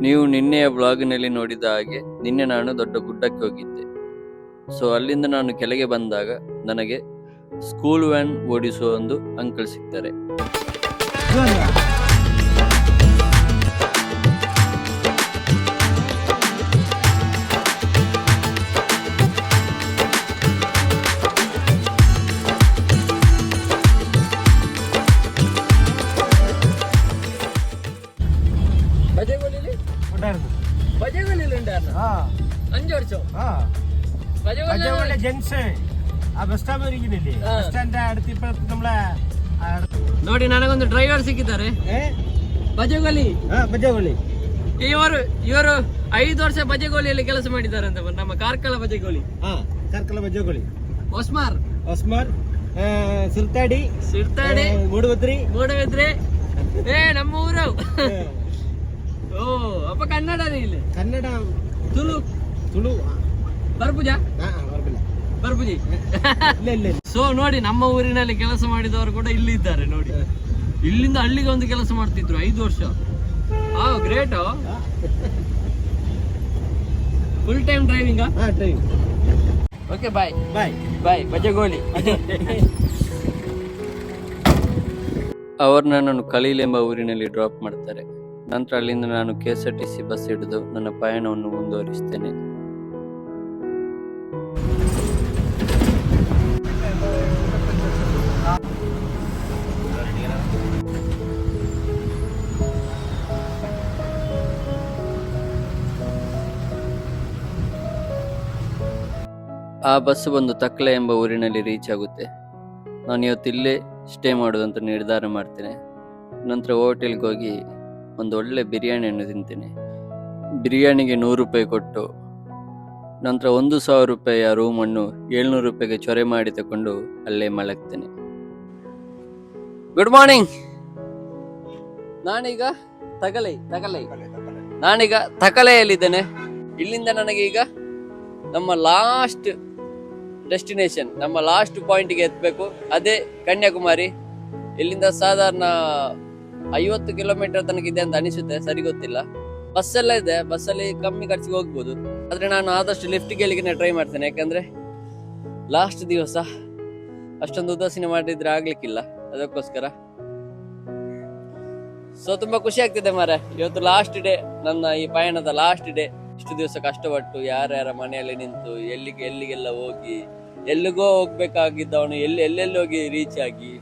ನೀವು ನಿನ್ನೆಯ ಬ್ಲಾಗ್ನಲ್ಲಿ ನೋಡಿದ ಹಾಗೆ ನಿನ್ನೆ ನಾನು ದೊಡ್ಡ ಗುಡ್ಡಕ್ಕೆ ಹೋಗಿದ್ದೆ. ಸೊ ಅಲ್ಲಿಂದ ನಾನು ಕೆಳಗೆ ಬಂದಾಗ ನನಗೆ ಸ್ಕೂಲ್ ವ್ಯಾನ್ ಓಡಿಸುವ ಒಂದು ಅಂಕಲ್ ಸಿಗ್ತಾರೆ അടുത്ത്- ನೋಡಿ ನನಗೊಂದು ಡ್ರೈವರ್ ಸಿಕ್ಕಿದ್ದಾರೆ ഏ? ಬಜಗೋಲಿ ಆ, ಪಂಜಾಬಲ್ಲಿ ಇವರು ಇವರು ಐದು ವರ್ಷ ಬಜಗೋಲಿಯಲ್ಲಿ ಕೆಲಸ ಮಾಡಿದ್ದಾರೆ ಅಂತ ನಮ್ಮ ಕಾರ್ಕಳ ಬಜಗೋಲಿ ആ കർക്കല പഞ്ചാബളി ಒಸ್ಮಾರ್ ഒസ്മാൻ ആ, സിർത്താടി ಸಿರ್ತಾಡಿ ಆ, ಮೂಡುಬತ್ರಿ ಮೂಡಬಿದ್ರೆ ಏ ನಮ್ಮ ಊರು ಆ, ಓ ಅಪ್ಪ ಕನ್ನಡ ಇಲ್ಲಿ ಕನ್ನಡ ತುಳು ತುಳು ಬರ್ಪುಜ ಇಲ್ಲ ಸೊ ನೋಡಿ ನಮ್ಮ ಊರಿನಲ್ಲಿ ಕೆಲಸ ಮಾಡಿದವರು ಕೂಡ ಇಲ್ಲಿ ಇದ್ದಾರೆ ನೋಡಿ. ಇಲ್ಲಿಂದ ಹಳ್ಳಿಗೆ ಒಂದು ಕೆಲಸ ಮಾಡ್ತಿದ್ರು ಐದು ವರ್ಷ. ಆ great full time driving okay bye bye bye Bajagoli ಅವರು ನನ್ನನ್ನು ಕಲೀಲ್ ಎಂಬ ಊರಿನಲ್ಲಿ ಡ್ರಾಪ್ ಮಾಡ್ತಾರೆ. ನಂತರ ಅಲ್ಲಿಂದ ನಾನು K S R T C bus ಹಿಡಿದು ನನ್ನ ಪಯಣವನ್ನು ಮುಂದುವರಿಸ್ತೇನೆ. ಆ ಬಸ್ ಬಂದು ತಕ್ಲೆ ಎಂಬ ಊರಿನಲ್ಲಿ ರೀಚ್ ಆಗುತ್ತೆ. ನಾನು ಇವತ್ತು ಇಲ್ಲೇ ಸ್ಟೇ ಮಾಡೋದಂತ ನಿರ್ಧಾರ ಮಾಡ್ತೇನೆ. ನಂತರ ಹೋಟೆಲ್ಗೆ ಹೋಗಿ ಒಂದು ಒಳ್ಳೆ ಬಿರಿಯಾನಿಯನ್ನು ತಿಂತೇನೆ. ಬಿರಿಯಾನಿಗೆ ನೂರು ರೂಪಾಯಿ ಕೊಟ್ಟು, ನಂತರ ಒಂದು ಸಾವಿರ ರೂಪಾಯಿಯ ರೂಮನ್ನು ಏಳ್ನೂರು ರೂಪಾಯಿಗೆ ಚೊರೆ ಮಾಡಿ ತಕೊಂಡು ಅಲ್ಲೇ ಮಲಗ್ತೇನೆ. ಗುಡ್ ಮಾರ್ನಿಂಗ್ ನಾನೀಗ ತಗಲೈ ತಗಲೈ. ನಾನೀಗ ತಕಲೆಯಲ್ಲಿದ್ದೇನೆ. ಇಲ್ಲಿಂದ ನನಗೆ ಈಗ ನಮ್ಮ ಲಾಸ್ಟ್ ಡೆಸ್ಟಿನೇಷನ್. ನಮ್ಮ ಲಾಸ್ಟ್ ಪಾಯಿಂಟ್ಗೆ ಎತ್ತಬೇಕು ಅದೇ ಕನ್ಯಾಕುಮಾರಿ. ಇಲ್ಲಿಂದ ಸಾಧಾರಣ ಐವತ್ತು ಕಿಲೋಮೀಟರ್ ತನಕ ಇದೆ ಅಂತ ಅನಿಸುತ್ತೆ. ಸರಿ ಗೊತ್ತಿಲ್ಲ. ಬಸ್ಸೆಲ್ಲ ಇದೆ. ಬಸ್ಸಲ್ಲಿ ಕಮ್ಮಿ ಖರ್ಚಿಗೆ ಹೋಗ್ಬೋದು. ಆದ್ರೆ ನಾನು ಆದಷ್ಟು ಲಿಫ್ಟ್ ಗೆಲಿಗೆ ಟ್ರೈ ಮಾಡ್ತೇನೆ. ಯಾಕಂದ್ರೆ ಲಾಸ್ಟ್ ದಿವಸ ಅಷ್ಟೊಂದು ಉದಾಸೀನ ಮಾಡಿದ್ರೆ ಆಗ್ಲಿಕ್ಕಿಲ್ಲ. ಅದಕ್ಕೋಸ್ಕರ. ಸೊ ತುಂಬ ಖುಷಿ ಆಗ್ತಿದೆ ಮಾರೆ ಇವತ್ತು ಲಾಸ್ಟ್ ಡೇ ನನ್ನ ಈ ಪಯಣದ ಲಾಸ್ಟ್ ಡೇ ಇಷ್ಟು ದಿವಸ ಕಷ್ಟಪಟ್ಟು ಯಾರ್ಯಾರ ಮನೆಯಲ್ಲಿ ನಿಂತು ಎಲ್ಲಿಗೆ ಎಲ್ಲಿಗೆಲ್ಲ ಹೋಗಿ, ಎಲ್ಲಿಗೋ ಹೋಗ್ಬೇಕಾಗಿದ್ದವನು ಎಲ್ಲಿ ಎಲ್ಲೆಲ್ಲಿ ಹೋಗಿ ರೀಚ್ ಆಗಿ.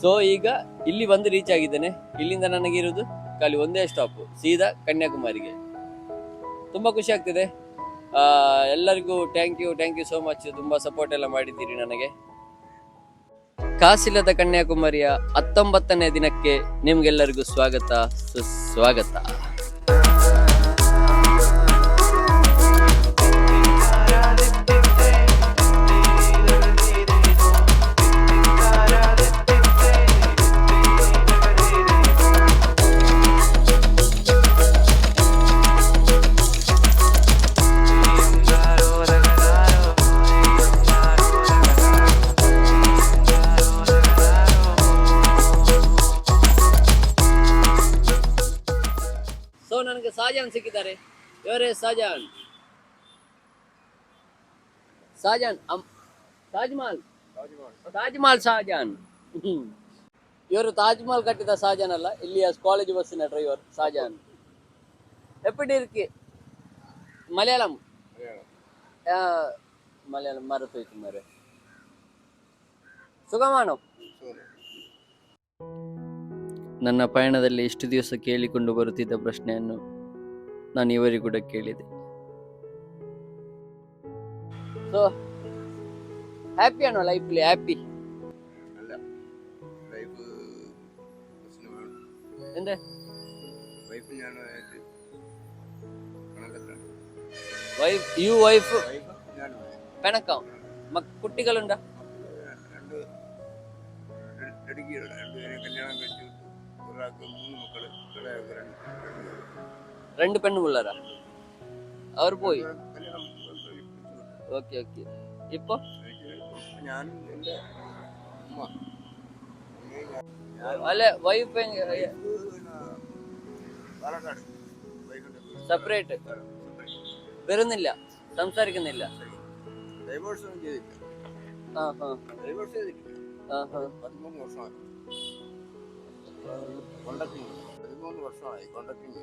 ಸೊ ಈಗ ಇಲ್ಲಿ ಬಂದು ರೀಚ್ ಆಗಿದ್ದೇನೆ. ಇಲ್ಲಿಂದ ನನಗಿರೋದು ಖಾಲಿ ಒಂದೇ ಸ್ಟಾಪ್ ಸೀದಾ ಕನ್ಯಾಕುಮಾರಿಗೆ. ತುಂಬಾ ಖುಷಿ ಆಗ್ತಿದೆ. ಎಲ್ಲರಿಗೂ thank you thank you so much ತುಂಬಾ ಸಪೋರ್ಟ್ ಎಲ್ಲ ಮಾಡಿದ್ದೀರಿ ನನಗೆ. ಕಾಸಿಲ್ಲದ ಕನ್ಯಾಕುಮಾರಿಯ ಹತ್ತೊಂಬತ್ತನೇ ದಿನಕ್ಕೆ ನಿಮ್ಗೆಲ್ಲರಿಗೂ ಸ್ವಾಗತ, ಸುಸ್ವಾಗತ. ಸಾಜಾನ್ ಸಿಕ್ಕಿದ್ದಾರೆ. ಇವರೇ ಸಾಜಾನ್. ಸಾಜಾನ್ ತಾಜ್ಮಹಲ್. ತಾಜ್ಮಹಲ್ ತಾಜ್ ಮಹಲ್ ಶಾಜಾನ್ ಇವರು ತಾಜ್ಮಹಲ್ ಕಟ್ಟಿದ ಶಾಜಾನ್ ಅಲ್ಲ, ಇಲ್ಲಿಯ ಕಾಲೇಜ್ ಬಸ್ಸಿನ ಡ್ರೈವರ್ ಶಾಜಾನ್ ಎಪ್ಪಡಿ ಇರ್ಕಿ ಮಲಯಾಳಂ. ಮಲಯಾಳಂ ಮರೆತೋಯ್ತು ಮರೆ ಸುಗಮಾನೋ. ನನ್ನ ಪಯಣದಲ್ಲಿ ಇಷ್ಟು ದಿವಸ ಕೇಳಿಕೊಂಡು ಬರುತ್ತಿದ್ದ ಪ್ರಶ್ನೆಯನ್ನು ನಾನು ಇವರಿಗೂ ಕೂಡ ಕೇಳಿದೆ ಸೊ ಹ್ಯಾಪಿ ಅನ್ನೋ ಲೈಫ್ಲಿ ಹ್ಯಾಪಿ അല്ല വൈഫ് പ്രശ്നമാണ് ಎಂದ್ರೆ വൈഫ് ഞാനുമായിട്ട് കണക്കത്താണ് ವೈಫ್ ಯು ವೈಫ್ വൈഫ് ഞാനുമായി പെണക്കം മക് കുട്ടികളുണ്ട രണ്ട് ഇടുക്കിയുടെ രണ്ടുപേരെ കല്യാണം കഴിച്ചു വിട്ടു ഒരാൾക്ക് മൂന്ന് മക്കള് ഒരാൾക്ക് രണ്ട് പെണ്ണു പിള്ളേരാ അവർ പോയി? Okay okay. ഇപ്പൊ? അല്ല വൈഫ് സെപ്പറേറ്റ് വരുന്നില്ല. സംസാരിക്കുന്നില്ല. പതിമൂന്ന് വർഷമായി. കോണ്ടാക്ടിങ്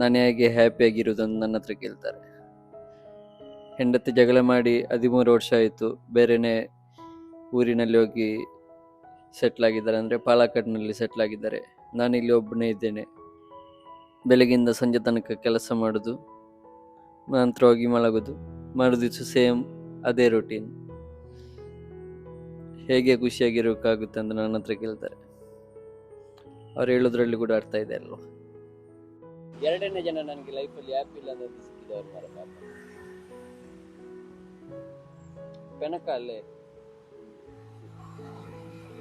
ನಾನು ಹೇಗೆ ಹ್ಯಾಪಿಯಾಗಿರೋದು ಅಂತ ನನ್ನ ಹತ್ರ ಕೇಳ್ತಾರೆ. ಹೆಂಡತಿ ಜಗಳ ಮಾಡಿ ಹದಿಮೂರು ವರ್ಷ ಆಯಿತು, ಬೇರೆನೇ ಊರಿನಲ್ಲಿ ಹೋಗಿ ಸೆಟ್ಲ್ ಆಗಿದ್ದಾರೆ. ಅಂದರೆ ಪಾಲಕ್ಕಾಡ್ನಲ್ಲಿ ಸೆಟ್ಲ್ ಆಗಿದ್ದಾರೆ. ನಾನಿಲ್ಲಿ ಒಬ್ಬನೇ ಇದ್ದೇನೆ. ಬೆಳಗಿಂದ ಸಂಜೆ ತನಕ ಕೆಲಸ ಮಾಡೋದು, ನಂತರ ಹೋಗಿ ಮಲಗೋದು, ಮರುದಿವಸ ಸೇಮ್ ಅದೇ ರೂಟೀನ್ ಹೇಗೆ ಖುಷಿಯಾಗಿರೋಕ್ಕಾಗುತ್ತೆ ಅಂತ ನನ್ನ ಹತ್ರ ಕೇಳ್ತಾರೆ. ಅವ್ರು ಹೇಳೋದ್ರಲ್ಲಿ ಕೂಡ ಅರ್ಥ ಇದೆ ಅಲ್ವಾ? ಎರಡನೇ ಜನ ನನಗೆ ಲೈಫಲ್ಲಿ ಇಲ್ಲ ಅಂತ ಸಿಕ್ಕಿದವರು ಮರ ಪಾಪ ಬೆನಕ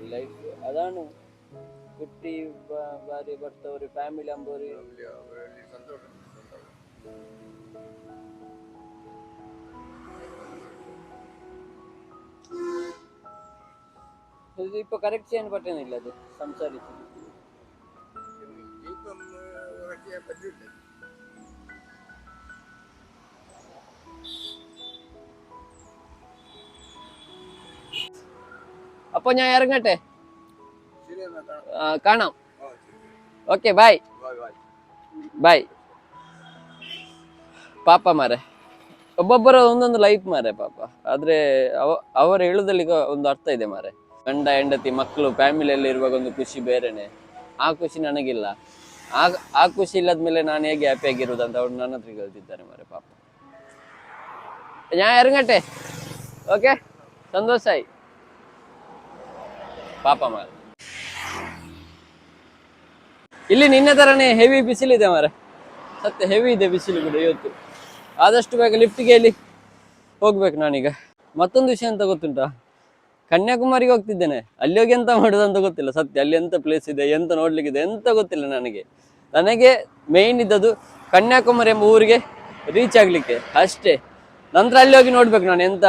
ಲೈಫ್ ಅದಾನು ಹುಟ್ಟಿ ಬಾರಿ ಬರ್ತವ್ರಿ ಫ್ಯಾಮಿಲಿ ಅಂಬೋರಿ ಇಪ್ಪ ಇಪ್ಪ ಕರೆಕ್ಷನ್ ಪಟ್ಟನಿಲ್ಲ ಅದು ಸಂಸಾರಿಸಿದ್ದು ചെയ്യാൻ പറ്റില്ല അപ്പൊ ഞാൻ ഇറങ്ങട്ടെ ശരി എന്നാ കാണാം ആ, കാണാം ആ ശരി ಓಕೆ ಬಾಯ್ ಬಾಯ್ ಬಾಯ್ ಬಾಯ್ ಪಾಪ ಮಾರೆ ಒಬ್ಬೊಬ್ಬರ ಒಂದೊಂದು ಲೈಫ್ ಮಾರೆ ಪಾಪ ಆದ್ರೆ ಅವ ಅವರ ಹೇಳುದಲ್ಲಿ ಒಂದು ಅರ್ಥ ಇದೆ ಮಾರೆ ಗಂಡ ಹೆಂಡತಿ ಮಕ್ಕಳು ಫ್ಯಾಮಿಲಿಯಲ್ಲಿ ಇರುವಾಗ ಒಂದು ಖುಷಿ ಬೇರೆನೆ ಆ ಖುಷಿ ನನಗಿಲ್ಲ ಆ ಆ ಖುಷಿ ಇಲ್ಲದ ಮೇಲೆ ನಾನು ಹೇಗೆ ಹ್ಯಾಪಿಯಾಗಿರೋದು ಅಂತ ಅವ್ರು ನನ್ನ ಹತ್ರ ಕಲ್ತಿದ್ದಾರೆ ಮರೆ ಪಾಪ. ನಾ ಎರಗಟ್ಟೆ ಓಕೆ ಸಂತೋಷ ಆಯ್. ಪಾಪ ಮಾರ ಇಲ್ಲಿ ನಿನ್ನೆ ತರನೇ ಹೆವಿ ಬಿಸಿಲಿದೆ ಮರೆ ಸತ್ಯ ಹೆವಿ ಇದೆ ಬಿಸಿಲು ಕೂಡ ಇವತ್ತು. ಆದಷ್ಟು ಬೇಗ ಲಿಫ್ಟ್ಗೆ ಇಲ್ಲಿ ಹೋಗ್ಬೇಕು ನಾನೀಗ. ಮತ್ತೊಂದು ವಿಷಯ ಅಂತ ಗೊತ್ತುಂಟಾ? ಕನ್ಯಾಕುಮಾರಿಗೆ ಹೋಗ್ತಿದ್ದೇನೆ. ಅಲ್ಲಿ ಹೋಗಿ ಎಂತ ಮಾಡುದು ಅಂತ ಗೊತ್ತಿಲ್ಲ. ಸತ್ಯ, ಅಲ್ಲಿ ಎಂತ ಪ್ಲೇಸ್ ಇದೆ, ಎಂತ ನೋಡ್ಲಿಕ್ಕಿದೆ ಎಂತ ಗೊತ್ತಿಲ್ಲ ನನಗೆ. ನನಗೆ ಮೇಯ್ನ್ ಇದ್ದದ್ದು ಕನ್ಯಾಕುಮಾರಿ ಎಂಬ ಊರಿಗೆ ರೀಚ್ ಆಗ್ಲಿಕ್ಕೆ. ಅಷ್ಟೇ. ನಂತರ ಅಲ್ಲಿ ಹೋಗಿ ನೋಡ್ಬೇಕು ನಾನು ಎಂತ,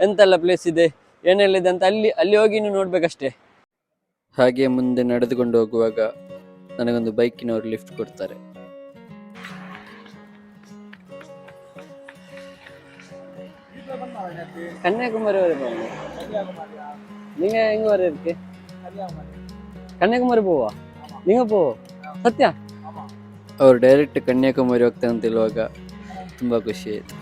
ಎಂತೆಲ್ಲ ಪ್ಲೇಸ್ ಇದೆ ಏನೆಲ್ಲ ಇದೆ ಅಂತ ಅಲ್ಲಿ ಅಲ್ಲಿ ಹೋಗಿ ಇನ್ನು ನೋಡ್ಬೇಕಷ್ಟೇ. ಹಾಗೆ ಮುಂದೆ ನಡೆದುಕೊಂಡು ಹೋಗುವಾಗ ನನಗೊಂದು ಬೈಕಿನವರು ಲಿಫ್ಟ್ ಕೊಡ್ತಾರೆ. கன்னியாகுமரி வரை போங்க நீங்க எங்க வரை இருக்கு கன்னியாகுமரி போவா நீங்க போ ಸತ್ಯ ಅವ್ರು ಡೈರೆಕ್ಟ್ ಕನ್ಯಾಕುಮಾರಿ ಹೋಗ್ತಾರೆ ಅಂತ ಹೇಳುವಾಗ ತುಂಬ ಖುಷಿ ಆಯಿತು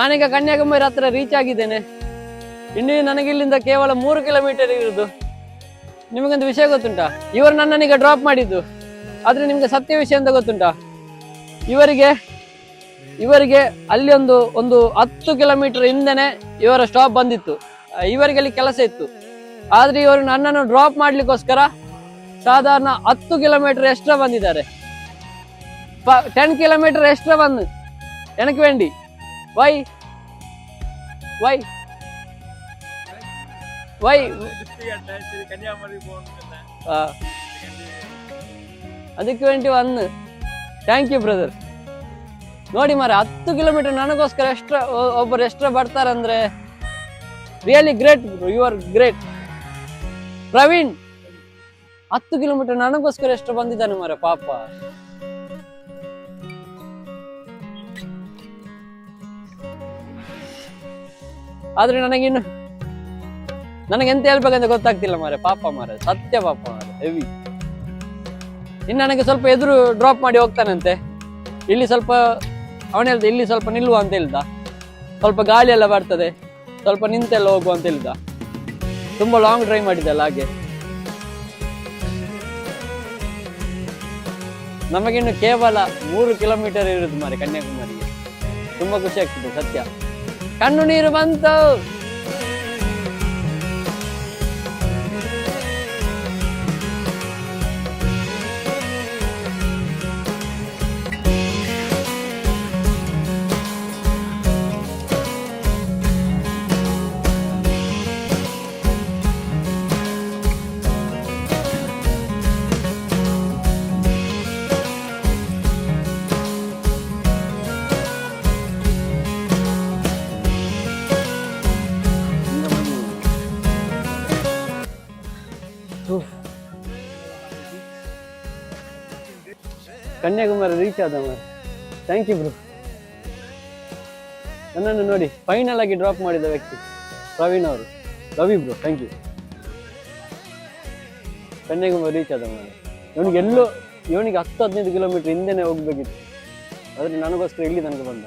ನಾನೀಗ ಕನ್ಯಾಕುಮಾರಿ ಹತ್ರ ರೀಚ್ ಆಗಿದ್ದೇನೆ. ಇನ್ನು ನನಗೆ ಇಲ್ಲಿಂದ ಕೇವಲ ಮೂರು ಕಿಲೋಮೀಟರ್ ಇರುವುದು ನಿಮಗೊಂದು ವಿಷಯ ಗೊತ್ತುಂಟಾ? ಇವರು ನನ್ನನ್ನೀಗ ಡ್ರಾಪ್ ಮಾಡಿದ್ದು. ಆದ್ರೆ ನಿಮಗೆ ಸತ್ಯ ವಿಷಯ ಅಂತ ಗೊತ್ತುಂಟಾ? ಇವರಿಗೆ ಇವರಿಗೆ ಅಲ್ಲಿ ಒಂದು ಒಂದು ಹತ್ತು ಕಿಲೋಮೀಟರ್ ಹಿಂದೆನೆ ಇವರ ಸ್ಟಾಪ್ ಬಂದಿತ್ತು. ಇವರಿಗೆ ಅಲ್ಲಿ ಕೆಲಸ ಇತ್ತು. ಆದ್ರೆ ಇವರು ನನ್ನನ್ನು ಡ್ರಾಪ್ ಮಾಡಲಿಕ್ಕೋಸ್ಕರ ಸಾಧಾರಣ ಹತ್ತು ಕಿಲೋಮೀಟರ್ ಎಕ್ಸ್ಟ್ರಾ ಬಂದಿದ್ದಾರೆ. ಟೆನ್ ಕಿಲೋಮೀಟರ್ ಎಕ್ಸ್ಟ್ರಾ ಬಂದು ಎನಕ್ಕೆ ವೇಂಡಿ. Why why why. ಅದಕ್ಕೆ ವೇണ്ടി ಒನ್ ಥ್ಯಾಂಕ್ ಯು ಬ್ರದರ್ ನೋಡಿ ಮಾರ ಹತ್ತು ಕಿಲೋಮೀಟರ್ ನನಗೋಸ್ಕರ ಎಕ್ಸ್ಟ್ರಾ ಒಬ್ಬರು extra ಬರ್ತಾರಂದ್ರೆ really great you are great Praveen ಹತ್ತು ಕಿಲೋಮೀಟರ್ ನನಗೋಸ್ಕರ ಎಷ್ಟು ಬಂದಿದ್ದಾನೆ ಮಾರೆ ಪಾಪ. ಆದ್ರೆ ನನಗಿನ್ನು ನನಗೆ ಎಂತ ಹೇಳ್ಬೇಕಂತ ಗೊತ್ತಾಗ್ತಿಲ್ಲ ಮಾರೆ ಪಾಪ ಮಾರೆ ಸತ್ಯ ಪಾಪ ಮಾರೆ ಹೆವಿ. ಇನ್ನು ನನಗೆ ಸ್ವಲ್ಪ ಎದುರು ಡ್ರಾಪ್ ಮಾಡಿ ಹೋಗ್ತಾನಂತೆ. ಇಲ್ಲಿ ಸ್ವಲ್ಪ, ಅವನ ಹೇಳ್ದ, ಇಲ್ಲಿ ಸ್ವಲ್ಪ ನಿಲ್ಲುವ ಅಂತ ಹೇಳ್ದ. ಸ್ವಲ್ಪ ಗಾಳಿ ಎಲ್ಲ ಬರ್ತದೆ, ಸ್ವಲ್ಪ ನಿಂತೆಲ್ಲ ಹೋಗುವ ಅಂತ ಹೇಳ್ದ. ತುಂಬ ಲಾಂಗ್ ಡ್ರೈವ್ ಮಾಡಿದ್ದಲ್ಲ ಹಾಗೆ. ನಮಗಿನ್ನು ಕೇವಲ ಮೂರು ಕಿಲೋಮೀಟರ್ ಇರುದು ಮಾರೆ ಕನ್ಯಾಕುಮಾರಿಗೆ. ತುಂಬಾ ಖುಷಿ ಆಗ್ತದೆ ಸತ್ಯ. ಕಣ್ಣು ನೀರು ಕನ್ಯಾಕುಮಾರಿ ರೀಚ್ ಆದ ಮಾರೆ ಥ್ಯಾಂಕ್ ಯು ಬ್ರೋ ನನ್ನನ್ನು ನೋಡಿ ಫೈನಲ್ ಆಗಿ ಡ್ರಾಪ್ ಮಾಡಿದ ವ್ಯಕ್ತಿ ಪ್ರವೀಣ್ ಅವರು. Ravi bro thank you Kanyakumari reach ಆದ ಮಾರೆ ಇವನಿಗೆ ಎಲ್ಲೋ ಇವನಿಗೆ ಹತ್ತು ಹದಿನೈದು ಕಿಲೋಮೀಟರ್ ಹಿಂದೆನೇ ಹೋಗ್ಬೇಕಿತ್ತು. ಆದರೆ ನನಗೋಸ್ಕರ ಇಲ್ಲಿ ನನಗೆ ಬಂದ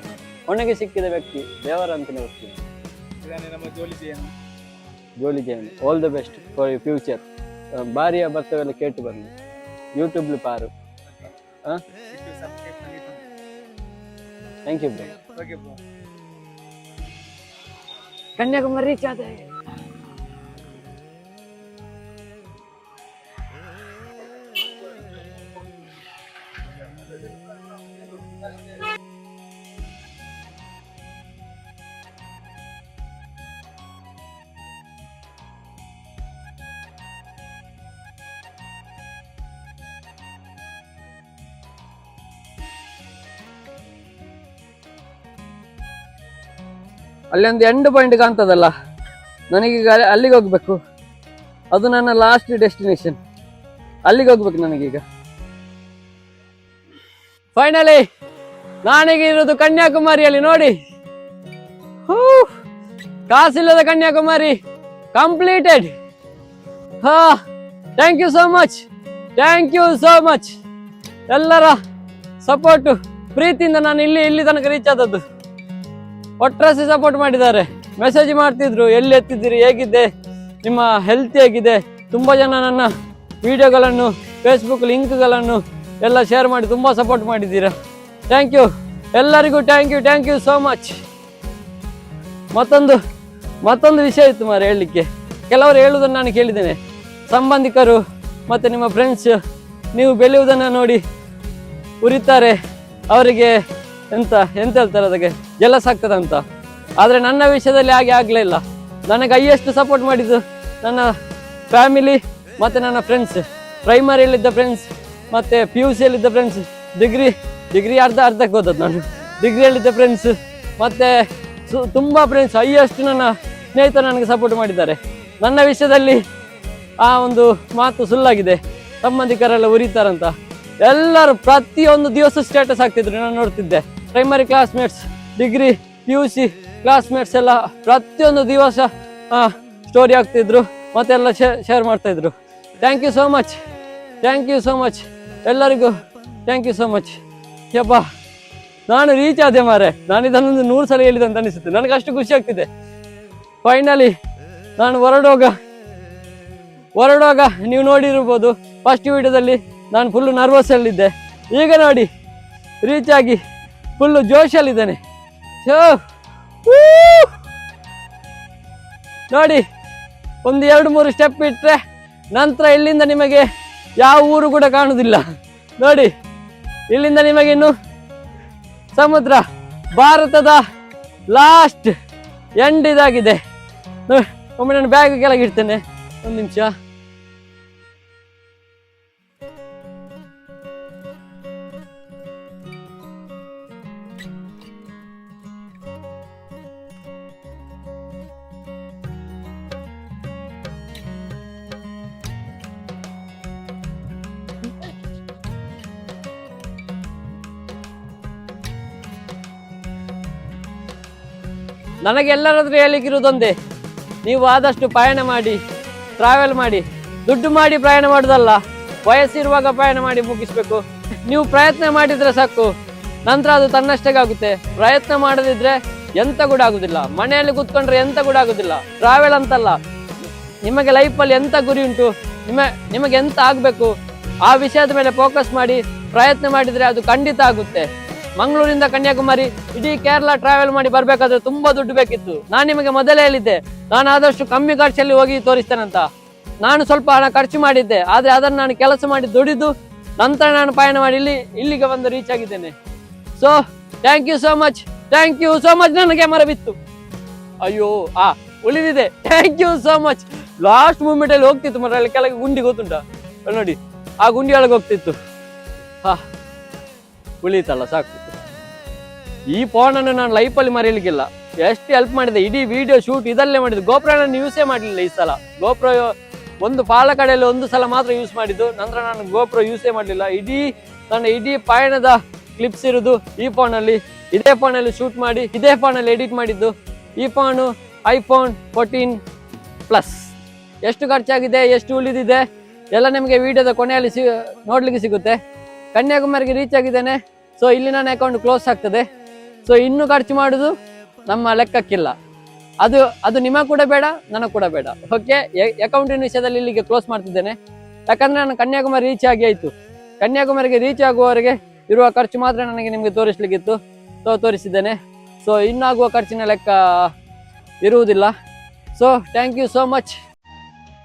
ಕೊನೆಗೆ ಸಿಕ್ಕಿದ ವ್ಯಕ್ತಿ ದೇವರ ಅಂತಲೇ ಹೋಗ್ತೀನಿ Jayan ಜೋಲಿ Jayan all the best for you future ಭಾರಿಯ ಬರ್ತವೆಲ್ಲ ಕೇಟು ಬಂದು ಯೂಟ್ಯೂಬ್ಲಿ ಪಾರು. Thank you bro okay bro Kanyakumari reach ಆದ ಅಲ್ಲಿ ಒಂದು ಎಂಡ್ ಪಾಯಿಂಟ್ ಕಾಣ್ತದಲ್ಲ? ನನಗೀಗ ಅಲ್ಲಿಗೆ ಹೋಗ್ಬೇಕು. ಅದು ನನ್ನ ಲಾಸ್ಟ್ ಡೆಸ್ಟಿನೇಷನ್ ಅಲ್ಲಿಗೆ ಹೋಗ್ಬೇಕು ನನಗೀಗ. ಫೈನಲಿ ನಾನೀಗ ಇರೋದು ಕನ್ಯಾಕುಮಾರಿಯಲ್ಲಿ, ನೋಡಿ. ಹೂ, ಕಾಸಿಲ್ಲದ ಕನ್ಯಾಕುಮಾರಿ ಕಂಪ್ಲೀಟೆಡ್ ಹಾ thank you so much thank you so much ಎಲ್ಲರ ಸಪೋರ್ಟು ಪ್ರೀತಿಯಿಂದ ನಾನು ಇಲ್ಲಿ ಇಲ್ಲಿ ತನಕ ರೀಚ್ ಆದದ್ದು. ಒಟ್ರಾಸಿ ಸಪೋರ್ಟ್ ಮಾಡಿದ್ದಾರೆ. ಮೆಸೇಜ್ ಮಾಡ್ತಿದ್ರು, ಎಲ್ಲಿ ಎತ್ತಿದ್ದೀರಿ, ಹೇಗಿದೆ? ನಿಮ್ಮ ಹೆಲ್ತ್ ಹೇಗಿದೆ? ತುಂಬ ಜನ ನನ್ನ ವಿಡಿಯೋಗಳನ್ನು ಫೇಸ್ಬುಕ್ ಲಿಂಕ್ಗಳನ್ನು ಎಲ್ಲ ಶೇರ್ ಮಾಡಿ ತುಂಬ ಸಪೋರ್ಟ್ ಮಾಡಿದ್ದೀರಾ. ಥ್ಯಾಂಕ್ ಯು ಎಲ್ಲರಿಗೂ thank you thank you so much ಮತ್ತೊಂದು ಮತ್ತೊಂದು ವಿಷಯ ಇತ್ತು ಮಾರೆ ಹೇಳಲಿಕ್ಕೆ. ಕೆಲವರು ಹೇಳುವುದನ್ನು ನಾನು ಕೇಳಿದ್ದೇನೆ. ಸಂಬಂಧಿಕರು ಮತ್ತು ನಿಮ್ಮ ಫ್ರೆಂಡ್ಸ್ ನೀವು ಬೆಳೆಯುವುದನ್ನು ನೋಡಿ ಉರಿತಾರೆ. ಅವರಿಗೆ ಎಂತ ಎಂತ ಹೇಳ್ತಾರೆ ಅದಕ್ಕೆ? ಜಲಸ್ ಅಂತ. ಆದರೆ ನನ್ನ ವಿಷಯದಲ್ಲಿ ಹಾಗೆ ಆಗಲೇ ಇಲ್ಲ. ನನಗೆ ಹೈಯೆಸ್ಟ್ ಸಪೋರ್ಟ್ ಮಾಡಿದ್ದು ನನ್ನ ಫ್ಯಾಮಿಲಿ ಮತ್ತು ನನ್ನ ಫ್ರೆಂಡ್ಸ್ ಪ್ರೈಮರಿಯಲ್ಲಿದ್ದ ಫ್ರೆಂಡ್ಸ್ ಮತ್ತು ಪಿ ಯು ಸಿಯಲ್ಲಿದ್ದ ಫ್ರೆಂಡ್ಸ್ ಡಿಗ್ರಿ ಡಿಗ್ರಿ ಅರ್ಧ, ಅರ್ಧಕ್ಕೆ ಹೋದದ್ದು ನಾನು. ಡಿಗ್ರಿಯಲ್ಲಿದ್ದ ಫ್ರೆಂಡ್ಸ್ ಮತ್ತು ಸು, ತುಂಬ ಫ್ರೆಂಡ್ಸ್ ಹೈಯೆಸ್ಟ್ ನನ್ನ ಸ್ನೇಹಿತರು ನನಗೆ ಸಪೋರ್ಟ್ ಮಾಡಿದ್ದಾರೆ. ನನ್ನ ವಿಷಯದಲ್ಲಿ ಆ ಒಂದು ಮಾತು ಸುಳ್ಳಾಗಿದೆ. ಸಂಬಂಧಿಕರೆಲ್ಲ ಉರಿತಾರಂತ. ಎಲ್ಲರೂ ಪ್ರತಿಯೊಂದು ದಿವಸ ಸ್ಟೇಟಸ್ ಹಾಕ್ತಿದ್ರು, ನಾನು ನೋಡ್ತಿದ್ದೆ. Primary classmates degree P U C classmates ಎಲ್ಲ ಪ್ರತಿಯೊಂದು ದಿವಸ ಸ್ಟೋರಿ ಆಗ್ತಿದ್ರು ಮತ್ತೆಲ್ಲ ಶೇರ್ ಮಾಡ್ತಾಯಿದ್ರು thank you so much thank you so much ಎಲ್ಲರಿಗೂ ಥ್ಯಾಂಕ್ ಯು ಸೋ ಮಚ್ ಯಪ್ಪ ನಾನು ರೀಚ್ ಆದೆ ಮಾರೆ ನಾನು ಇದನ್ನೊಂದು ನೂರು ಸಲ ಹೇಳಿದೆ ಅಂತ ಅನಿಸುತ್ತೆ. ನನಗೆ ಅಷ್ಟು ಖುಷಿ ಆಗ್ತಿದೆ. ಫೈನಲಿ ನಾನು ಹೊರಡುವಾಗ ಹೊರಡುವಾಗ ನೀವು ನೋಡಿರ್ಬೋದು. ಫಸ್ಟ್ ವಿಡಿಯೋದಲ್ಲಿ ನಾನು ಫುಲ್ಲು ನರ್ವಸ್ ಅಲ್ಲಿದ್ದೆ. ಈಗ ನೋಡಿ ರೀಚ್ ಆಗಿ. ಫುಲ್ಲು ಜೋಶಲ್ಲಿದ್ದಾನೆ! ನೋಡಿ, ಒಂದು ಎರಡು ಮೂರು ಸ್ಟೆಪ್ ಇಟ್ಟರೆ ನಂತರ ಇಲ್ಲಿಂದ ನಿಮಗೆ ಯಾವ ಊರು ಕೂಡ ಕಾಣುವುದಿಲ್ಲ ನೋಡಿ, ಇಲ್ಲಿಂದ ನಿಮಗೆ ಇನ್ನು ಸಮುದ್ರ, ಭಾರತದ ಲಾಸ್ಟ್ ಎಂಡ್ ಇದಾಗಿದೆ. ಒಮ್ಮೆ ನಾನು ಬ್ಯಾಗ್ ಕೆಳಗೆ ಇಡ್ತೇನೆ. ಒಂದು ನಿಮಿಷ. ನನಗೆ ಎಲ್ಲರ ಹತ್ರ ಹೇಳಿಕ್ಕಿರುವುದೊಂದೇ. ನೀವು ಆದಷ್ಟು ಪ್ರಯಾಣ ಮಾಡಿ ಟ್ರಾವೆಲ್ ಮಾಡಿ, ದುಡ್ಡು ಮಾಡಿ ಪ್ರಯಾಣ ಮಾಡೋದಲ್ಲ, ವಯಸ್ಸಿರುವಾಗ ಪ್ರಯಾಣ ಮಾಡಿ ಮುಗಿಸ್ಬೇಕು. ನೀವು ಪ್ರಯತ್ನ ಮಾಡಿದ್ರೆ ಸಾಕು, ನಂತರ ಅದು ತನ್ನಷ್ಟೇ ಆಗುತ್ತೆ. ಪ್ರಯತ್ನ ಮಾಡದಿದ್ರೆ ಎಂತ ಕೂಡ ಆಗುದಿಲ್ಲ. ಮನೆಯಲ್ಲಿ ಕೂತ್ಕೊಂಡ್ರೆ ಎಂತ ಕೂಡ ಆಗುದಿಲ್ಲ. ಟ್ರಾವೆಲ್ ಅಂತಲ್ಲ, ನಿಮಗೆ ಲೈಫಲ್ಲಿ ಎಂತ ಗುರಿ ಉಂಟು ನಿಮ್ಮ ನಿಮಗೆ ಎಂತ ಆಗಬೇಕು, ಆ ವಿಷಯದ ಮೇಲೆ ಫೋಕಸ್ ಮಾಡಿ ಪ್ರಯತ್ನ ಮಾಡಿದ್ರೆ ಅದು ಖಂಡಿತ ಆಗುತ್ತೆ. ಮಂಗಳೂರಿಂದ ಕನ್ಯಾಕುಮಾರಿ, ಇಡೀ ಕೇರಳ ಟ್ರಾವೆಲ್ ಮಾಡಿ ಬರ್ಬೇಕಾದ್ರೆ ತುಂಬಾ ದುಡ್ಡು ಬೇಕಿತ್ತು. ನಾನು ನಿಮಗೆ ಮೊದಲೇ ಹೇಳಿದ್ದೆ, ನಾನು ಆದಷ್ಟು ಕಮ್ಮಿ ಖರ್ಚಲ್ಲಿ ಹೋಗಿ ತೋರಿಸ್ತೇನಂತ. ನಾನು ಸ್ವಲ್ಪ ಹಣ ಖರ್ಚು ಮಾಡಿದ್ದೆ, ಆದ್ರೆ ಅದನ್ನು ನಾನು ಕೆಲಸ ಮಾಡಿ ದುಡಿದು ನಂತರ ನಾನು ಪಯಣ ಮಾಡಿ ಇಲ್ಲಿ, ಇಲ್ಲಿಗೆ ಬಂದು ರೀಚ್ ಆಗಿದ್ದೇನೆ. So thank you so much thank you so much ನನಗೆ ಕ್ಯಾಮರಾ ಬಿತ್ತು ಅಯ್ಯೋ, ಆ, ಉಳಿದಿದೆ. Thank you so much last moment ಅಲ್ಲಿ ಹೋಗ್ತಿತ್ತು ಮರ ಕೆಳಗೆ ಗುಂಡಿ ಗೊತ್ತುಂಟ ನೋಡಿ, ಆ ಗುಂಡಿ ಒಳಗೆ ಹೋಗ್ತಿತ್ತು. ಹಾ. ಉಳಿತಲ್ಲ, ಸಾಕು. ಈ ಫೋನನ್ನು ನಾನು ಲೈಫಲ್ಲಿ ಮರೆಯಲಿಕ್ಕಿಲ್ಲ ಎಷ್ಟು ಹೆಲ್ಪ್ ಮಾಡಿದೆ, ಇಡೀ ವಿಡಿಯೋ ಶೂಟ್ ಇದಲ್ಲೇ ಮಾಡಿದ್ದು. ಗೋಪ್ರ ನಾನು ಯೂಸೇ ಮಾಡಲಿಲ್ಲ ಈ ಸಲ. ಗೋಪ್ರ ಒಂದು ಪಾಲ ಕಡೆಯಲ್ಲಿ ಒಂದು ಸಲ ಮಾತ್ರ ಯೂಸ್ ಮಾಡಿದ್ದು. ನಂತರ ನಾನು ಗೋಪ್ರ ಯೂಸೇ ಮಾಡಲಿಲ್ಲ. ಇಡೀ ನನ್ನ ಇಡೀ ಪಯಣದ ಕ್ಲಿಪ್ಸ್ ಇರೋದು ಈ ಫೋನಲ್ಲಿ ಇದೇ ಫೋನಲ್ಲಿ ಶೂಟ್ ಮಾಡಿ, ಇದೇ ಫೋನಲ್ಲಿ ಎಡಿಟ್ ಮಾಡಿದ್ದು. ಈ ಫೋನು ಐಫೋನ್ ಫೋರ್ಟೀನ್ ಪ್ಲಸ್ ಎಷ್ಟು ಖರ್ಚಾಗಿದೆ, ಎಷ್ಟು ಉಳಿದಿದೆ, ಎಲ್ಲ ನಿಮಗೆ ವಿಡಿಯೋದ ಕೊನೆಯಲ್ಲಿ ಸಿ ನೋಡಲಿಕ್ಕೆ ಸಿಗುತ್ತೆ. ಕನ್ಯಾಕುಮಾರಿಗೆ ರೀಚ್ ಆಗಿದ್ದೇನೆ. ಸೊ ಇಲ್ಲಿ ನನ್ನ ಅಕೌಂಟ್ ಕ್ಲೋಸ್ ಆಗ್ತದೆ. ಸೊ ಇನ್ನು ಖರ್ಚು ಮಾಡುದು ನಮ್ಮ ಲೆಕ್ಕಕ್ಕಿಲ್ಲ. ಅದು ಅದು ನಿಮಗೆ ಕೂಡ ಬೇಡ ನನಗೆ ಕೂಡ ಬೇಡ. ಓಕೆ ಅಕೌಂಟಿನ ವಿಷಯದಲ್ಲಿ ಇಲ್ಲಿಗೆ ಕ್ಲೋಸ್ ಮಾಡ್ತಿದ್ದೇನೆ. ಯಾಕಂದ್ರೆ ನಾನು ಕನ್ಯಾಕುಮಾರಿ ರೀಚ್ ಆಗಿ ಆಯ್ತು. ಕನ್ಯಾಕುಮಾರಿಗೆ ರೀಚ್ ಆಗುವವರೆಗೆ ಇರುವ ಖರ್ಚು ಮಾತ್ರ ನನಗೆ ನಿಮಗೆ ತೋರಿಸ್ಲಿಕ್ಕಿತ್ತು. ಸೊ ತೋರಿಸಿದ್ದೇನೆ. ಸೊ ಇನ್ನಾಗುವ ಖರ್ಚಿನ ಲೆಕ್ಕ ಇರುವುದಿಲ್ಲ. So thank you so much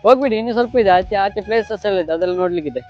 ಹೋಗ್ಬಿಡಿ, ಇನ್ನು ಸ್ವಲ್ಪ ಇದೆ. ಆಚೆ ಆಚೆ ಪ್ಲೇಸಸ್ ಎಲ್ಲ ಇದೆ. ಅದೆಲ್ಲ ನೋಡ್ಲಿಕ್ಕಿದೆ.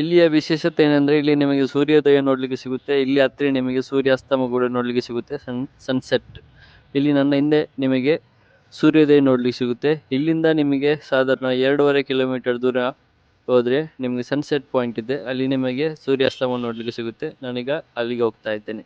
ಇಲ್ಲಿಯ ವಿಶೇಷತೆ ಏನಂದ್ರೆ ಇಲ್ಲಿ ನಿಮಗೆ ಸೂರ್ಯೋದಯ ನೋಡಲಿಕ್ಕೆ ಸಿಗುತ್ತೆ. ಇಲ್ಲಿ ಹತ್ತಿರ ನಿಮಗೆ ಸೂರ್ಯಾಸ್ತಮ ಕೂಡ ನೋಡ್ಲಿಕ್ಕೆ ಸಿಗುತ್ತೆ. ಸನ್ ಸನ್ಸೆಟ್ ಇಲ್ಲಿ ನನ್ನ ಹಿಂದೆ ನಿಮಗೆ ಸೂರ್ಯೋದಯ ನೋಡ್ಲಿಕ್ಕೆ ಸಿಗುತ್ತೆ. ಇಲ್ಲಿಂದ ನಿಮಗೆ ಸಾಧಾರಣ ಎರಡೂವರೆ ಕಿಲೋಮೀಟರ್ ದೂರ ಹೋದರೆ ನಿಮಗೆ ಸನ್ಸೆಟ್ ಪಾಯಿಂಟ್ ಇದೆ. ಅಲ್ಲಿ ನಿಮಗೆ ಸೂರ್ಯಾಸ್ತಮ ನೋಡಲಿಕ್ಕೆ ಸಿಗುತ್ತೆ. ನಾನೀಗ ಅಲ್ಲಿಗೆ ಹೋಗ್ತಾ ಇದ್ದೇನೆ.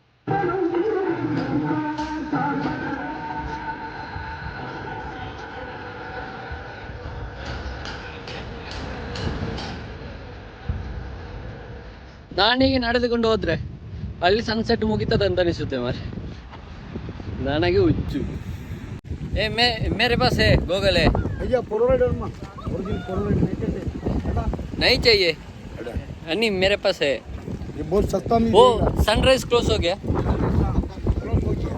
ನಾನೀಗ ನಡೆದುಕೊಂಡು ಹೋದ್ರೆ ಅಲ್ಲಿ ಸನ್ಸೆಟ್ ಮುಗಿತದೆ ಅಂತ ಅನಿಸುತ್ತೆ ಮಾರೆ ನನಗೆ ಹುಚ್ಚು ए मैं मेरे पास है गूगल है भैया पोलोराइड और मां ओरिजिनल पोलोराइड नहीं कहते बेटा नहीं चाहिए नहीं मेरे पास है ये बहुत सस्ता मिल वो सनराइज क्लोज हो गया क्लोज हो गया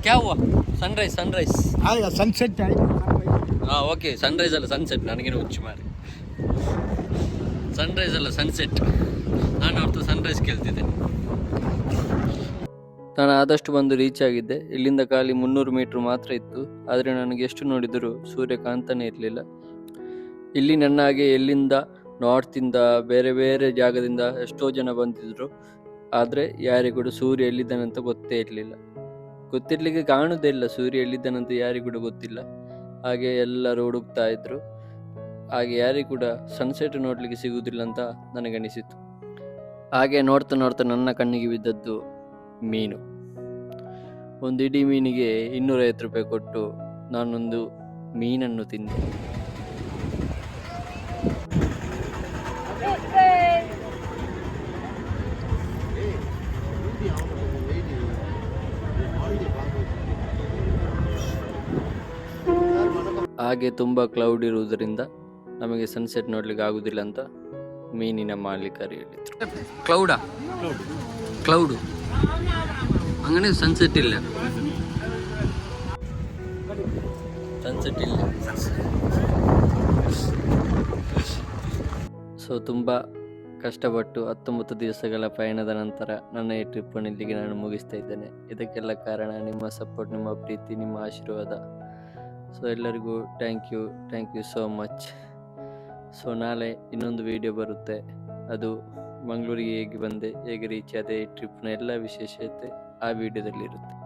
क्या हुआ सनराइज सनराइज आएगा सनसेट आएगा ಹಾಂ ಓಕೆ ಸನ್ರೈಸ್ ಅಲ್ಲ ಸನ್ಸೆಟ್ ನನಗೇನು ಹುಚ್ಚು ಮಾರಿ ಸನ್ರೈಸ್ ಅಲ್ಲ ಸನ್ಸೆಟ್ ನಾನು ಸನ್ರೈಸ್ ಕೇಳ್ತಿದ್ದೆ. ನಾನು ಆದಷ್ಟು ಬಂದು ರೀಚ್ ಆಗಿದ್ದೆ. ಇಲ್ಲಿಂದ ಖಾಲಿ ಮುನ್ನೂರು ಮೀಟ್ರ್ ಮಾತ್ರ ಇತ್ತು. ಆದರೆ ನನಗೆ ಎಷ್ಟು ನೋಡಿದರೂ ಸೂರ್ಯ ಕಾಣ್ತಾನೆ ಇರಲಿಲ್ಲ. ಇಲ್ಲಿ ನನ್ನ ಹಾಗೆ ಎಲ್ಲಿಂದ ನಾರ್ತಿಂದ ಬೇರೆ ಬೇರೆ ಜಾಗದಿಂದ ಎಷ್ಟೋ ಜನ ಬಂದಿದ್ರು. ಆದರೆ ಯಾರಿಗೂ ಸೂರ್ಯ ಎಲ್ಲಿದ್ದಾನಂತ ಗೊತ್ತೇ ಇರಲಿಲ್ಲ. ಗೊತ್ತಿರಲಿಕ್ಕೆ ಕಾಣುವುದೇ ಇಲ್ಲ ಸೂರ್ಯ ಎಲ್ಲಿದ್ದಾನಂತ ಯಾರಿಗೂ ಗೊತ್ತಿಲ್ಲ. ಹಾಗೆ ಎಲ್ಲರೂ ಹುಡುಕ್ತಾ ಇದ್ದರು ಹಾಗೆ ಯಾರಿಗೂ ಕೂಡ ಸನ್ಸೆಟ್ ನೋಡಲಿಕ್ಕೆ ಸಿಗುವುದಿಲ್ಲ ಅಂತ ನನಗನಿಸಿತು. ಹಾಗೆ ನೋಡ್ತಾ ನೋಡ್ತಾ ನನ್ನ ಕಣ್ಣಿಗೆ ಬಿದ್ದದ್ದು ಮೀನು. ಒಂದು ಇಡೀ ಮೀನಿಗೆ ಇನ್ನೂರೈವತ್ತು ರೂಪಾಯಿ ಕೊಟ್ಟು ನಾನೊಂದು ಮೀನನ್ನು ತಿಂದೆ. ಹಾಗೆ ತುಂಬ ಕ್ಲೌಡ್ ಇರುವುದರಿಂದ ನಮಗೆ ಸನ್ಸೆಟ್ ನೋಡ್ಲಿಕ್ಕೆ ಆಗುದಿಲ್ಲ ಅಂತ ಮೀನಿನ ಮಾಲೀಕರು ಹೇಳಿದ್ರು. ಕ್ಲೌಡ ಕ್ಲೌಡು ಹಂಗನೇ ಸನ್ಸೆಟ್ ಇಲ್ಲ. ಸನ್ಸೆಟ್ ಇಲ್ಲ. ಸೊ ತುಂಬ ಕಷ್ಟಪಟ್ಟು ಹತ್ತೊಂಬತ್ತು ದಿವಸಗಳ ಪಯಣದ ನಂತರ ನನ್ನ ಈ ಟ್ರಿಪ್ಪನ್ನು ಇಲ್ಲಿಗೆ ನಾನು ಮುಗಿಸ್ತಾ ಇದ್ದೇನೆ. ಇದಕ್ಕೆಲ್ಲ ಕಾರಣ ನಿಮ್ಮ ಸಪೋರ್ಟ್ ನಿಮ್ಮ ಪ್ರೀತಿ ನಿಮ್ಮ ಆಶೀರ್ವಾದ. ಸೊ ಎಲ್ಲರಿಗೂ thank you thank you so much so ನಾಳೆ ಇನ್ನೊಂದು ವಿಡಿಯೋ ಬರುತ್ತೆ. ಅದು ಮಂಗಳೂರಿಗೆ ಹೇಗೆ ಬಂದೆ, ಹೇಗೆ ರೀಚ್ ಆದೆ ಟ್ರಿಪ್ನ ಎಲ್ಲ ವಿಶೇಷತೆ ಆ ವಿಡಿಯೋದಲ್ಲಿ ಇರುತ್ತೆ